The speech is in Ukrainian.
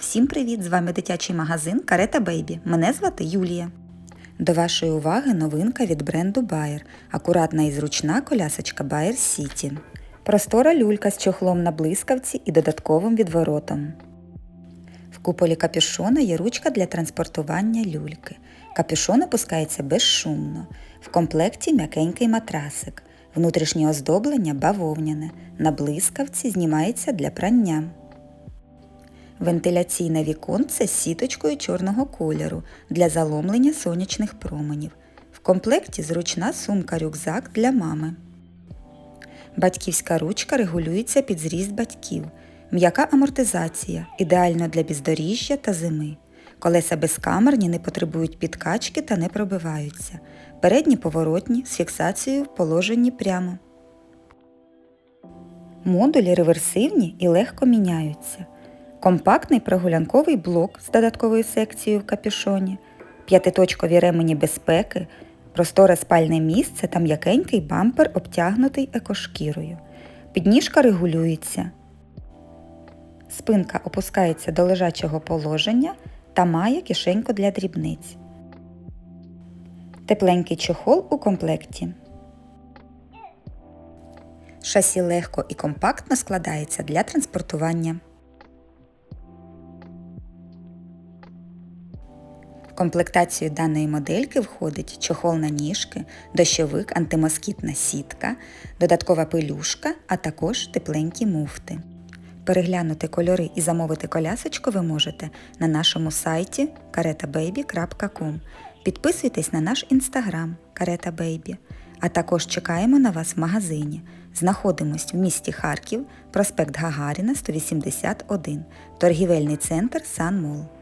Всім привіт! З вами дитячий магазин Карета Бейбі. Мене звати Юлія. До вашої уваги новинка від бренду Bayer. Акуратна і зручна колясочка Bayer City. Простора люлька з чохлом на блискавці і додатковим відворотом. В куполі капюшона є ручка для транспортування люльки. Капюшон опускається безшумно. В комплекті м'якенький матрасик. Внутрішнє оздоблення бавовняне. На блискавці знімається для прання. Вентиляційне віконце з сіточкою чорного кольору для заломлення сонячних променів. В комплекті зручна сумка-рюкзак для мами. Батьківська ручка регулюється під зріст батьків. М'яка амортизація, ідеально для бездоріжжя та зими. Колеса безкамерні не потребують підкачки та не пробиваються. Передні поворотні з фіксацією в положенні прямо. Модулі реверсивні і легко міняються. Компактний прогулянковий блок з додатковою секцією в капюшоні, п'ятиточкові ремені безпеки, просторе спальне місце та м'якенький бампер, обтягнутий екошкірою. Підніжка регулюється. Спинка опускається до лежачого положення та має кишеньку для дрібниць. Тепленький чохол у комплекті. Шасі легко і компактно складається для транспортування. Комплектацію даної модельки входить чохол на ніжки, дощовик, антимоскітна сітка, додаткова пилюшка, а також тепленькі муфти. Переглянути кольори і замовити колясочку ви можете на нашому сайті karetababy.com. Підписуйтесь на наш інстаграм Бейбі, а також чекаємо на вас в магазині. Знаходимось в місті Харків, проспект Гагаріна, 181, торгівельний центр Сан Мол.